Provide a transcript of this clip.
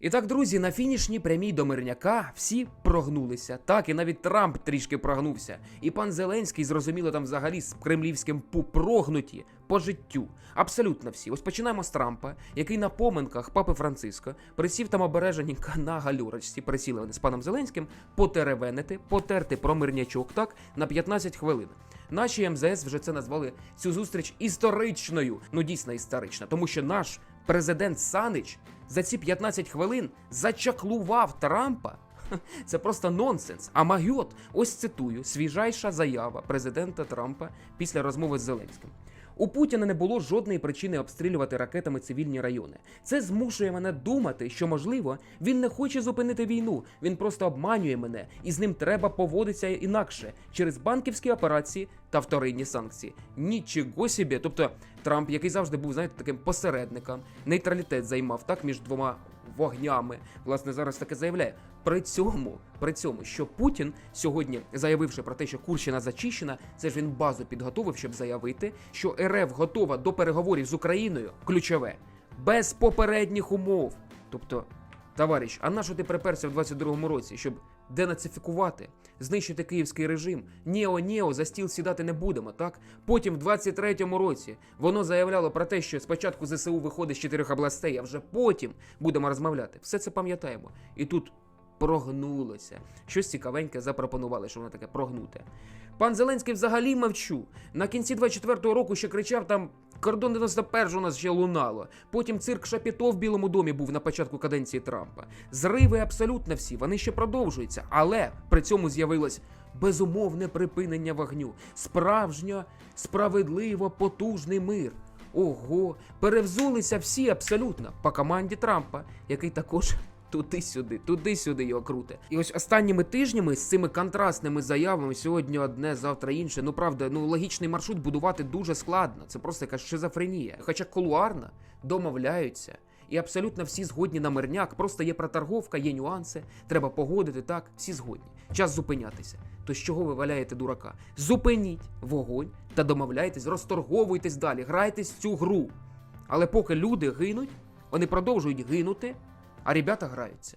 І так, друзі, на фінішній прямій до мирняка всі прогнулися. Так, і навіть Трамп трішки прогнувся. І пан Зеленський, зрозуміло, там взагалі з кремлівським пу прогнуті по життю. Абсолютно всі. Ось починаємо з Трампа, який на поминках папи Франциска присів там обережененько на галюрочці. Присіли вони з паном Зеленським потеревенити, потерти про мирнячок так на 15 хвилин. Наші МЗС вже це назвали цю зустріч історичною. Ну дійсно історична, тому що наш президент Санич за ці 15 хвилин зачаклував Трампа. Це просто нонсенс. А магіот, ось цитую, свіжайша заява президента Трампа після розмови з Зеленським. У Путіна не було жодної причини обстрілювати ракетами цивільні райони. Це змушує мене думати, що можливо він не хоче зупинити війну. Він просто обманює мене, і з ним треба поводитися інакше через банківські операції та вторинні санкції. Нічого собі. Тобто Трамп, який завжди був, знаєте, таким посередником, нейтралітет займав так між двома вогнями. Власне, зараз таке заявляє. При цьому, при цьому, що Путін сьогодні заявивши про те, що Курщина зачищена, це ж він базу підготовив, щоб заявити, що РФ готова до переговорів з Україною, ключове, без попередніх умов. Тобто, товариш, а на що ти приперся в 22-му році, щоб денацифікувати, знищити київський режим? Нео-нео за стіл сідати не будемо, так? Потім в 23-му році воно заявляло про те, що спочатку ЗСУ виходить з чотирьох областей, а вже потім будемо розмовляти. Все це пам'ятаємо. І тут прогнулося. Щось цікавеньке запропонували, що воно таке прогнуте. Пан Зеленський взагалі мовчу. На кінці 24-го року ще кричав там. Кордон 91 у нас ще лунало. Потім цирк Шапіто в Білому домі був на початку каденції Трампа. Зриви абсолютно всі, вони ще продовжуються. Але при цьому з'явилось безумовне припинення вогню. Справжньо, справедливо потужний мир. Ого, перевзулися всі абсолютно по команді Трампа, який також туди-сюди, туди-сюди його круте. І ось останніми тижнями з цими контрастними заявами сьогодні одне, завтра інше. Ну правда, ну логічний маршрут будувати дуже складно. Це просто якась шизофренія. Хоча кулуарно домовляються. І абсолютно всі згодні на мирняк, просто є проторговка, є нюанси, треба погодити, так, всі згодні. Час зупинятися. То з чого ви валяєте дурака? Зупиніть вогонь та домовляйтесь, розторговуйтесь далі, грайтесь в цю гру. Але поки люди гинуть, вони продовжують гинути, а ребята граються.